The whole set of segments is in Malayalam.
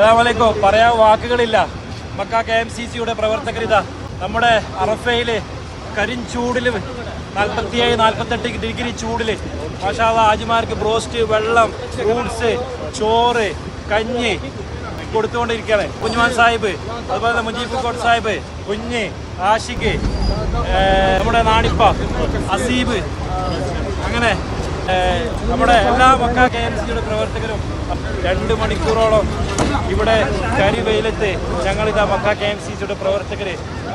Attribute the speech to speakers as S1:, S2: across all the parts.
S1: അസ്സലാമലൈക്കും. പറയാൻ വാക്കുകളില്ല. മക്ക കെ എം സി സിയുടെ പ്രവർത്തകരിത നമ്മുടെ അറഫയിൽ കരിഞ്ചൂടിൽ നാൽപ്പത്തിയേഴ് നാൽപ്പത്തെട്ട് ഡിഗ്രി ചൂടിൽ. മാഷാവ ആജിമാർക്ക് ബ്രോസ്റ്റ് വെള്ളം ഫ്രൂട്ട്സ് ചോറ് കഞ്ഞി കൊടുത്തുകൊണ്ടിരിക്കുകയാണ്. കുഞ്ഞുമാൻ സാഹിബ് അതുപോലെ തന്നെ മുജീബ് കോട്ട് സാഹിബ് കുഞ്ഞ് ആഷിഖ് നമ്മുടെ നാണിപ്പ അസീബ്. അങ്ങനെ നമ്മുടെ എല്ലാ മക്ക കെ എം സിയുടെ പ്രവർത്തകരും രണ്ട് മണിക്കൂറോളം ഇവിടെ കരിവെയിലത്ത് ഞങ്ങളിതാ മക്ക കെ എം സി സിയുടെ പ്രവർത്തകരെ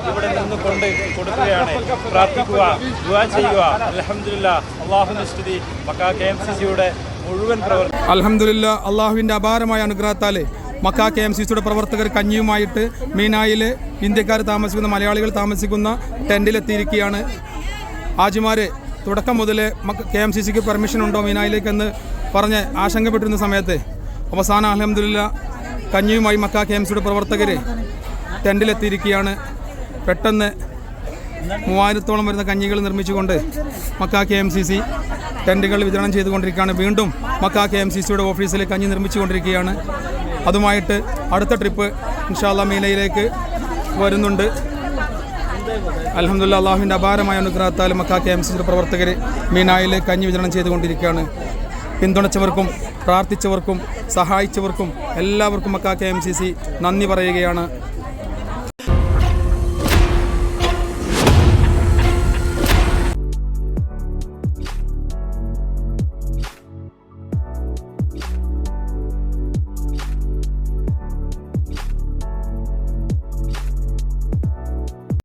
S1: ഇവിടെ നിന്ന് കൊണ്ട് കൊടുക്കുകയാണ്. പ്രാർത്ഥിക്കുക ദുവാ ചെയ്യുക. അലഹമില്ല അള്ളാഹു സ്തുതി മക്ക കെ എം സി സിയുടെ മുഴുവൻ പ്രവർത്തകർ
S2: അലഹമില്ല അള്ളാഹുവിന്റെ അപാരമായ അനുഗ്രഹത്താൽ മക്ക കെ എം സി സിയുടെ പ്രവർത്തകർ കഞ്ഞിയുമായിട്ട് മീനായിൽ ഇന്ത്യക്കാർ താമസിക്കുന്ന മലയാളികൾ താമസിക്കുന്ന ടെന്റിലെത്തിയിരിക്കുകയാണ് ആജിമാര് തുടക്കം മുതൽ കെ എം സി സിക്ക് പെർമിഷൻ ഉണ്ടോ മീനായിലേക്കെന്ന് പറഞ്ഞ് ആശങ്കപ്പെട്ടിരുന്ന സമയത്ത്. അവസാനം അലഹമില്ല കഞ്ഞിയുമായി മക്ക കെ എം സിയുടെ പ്രവർത്തകർ ടെന്റിലെത്തിയിരിക്കുകയാണ്. പെട്ടെന്ന് മൂവായിരത്തോളം വരുന്ന കഞ്ഞികൾ നിർമ്മിച്ചുകൊണ്ട് Makkah K M C C ടെന്റുകൾ വിതരണം ചെയ്തുകൊണ്ടിരിക്കുകയാണ്. വീണ്ടും മക്ക കെ എം സി സിയുടെ ഓഫീസിൽ കഞ്ഞി നിർമ്മിച്ചുകൊണ്ടിരിക്കുകയാണ്. അതുമായിട്ട് അടുത്ത ട്രിപ്പ് ഇൻഷാല്ല മീനയിലേക്ക് വരുന്നുണ്ട്. അലഹമുല്ല അള്ളാഹുവിന്റെ അപാരമായ അനുഗ്രഹത്താൽ മക്ക കെ എം സി സിയുടെ പ്രവർത്തകർ മീനായിൽ കഞ്ഞി വിതരണം ചെയ്തുകൊണ്ടിരിക്കുകയാണ്. പിന്തുണച്ചവർക്കും പ്രാർത്ഥിച്ചവർക്കും സഹായിച്ചവർക്കും എല്ലാവർക്കും Makkah K M C C നന്ദി പറയുകയാണ്.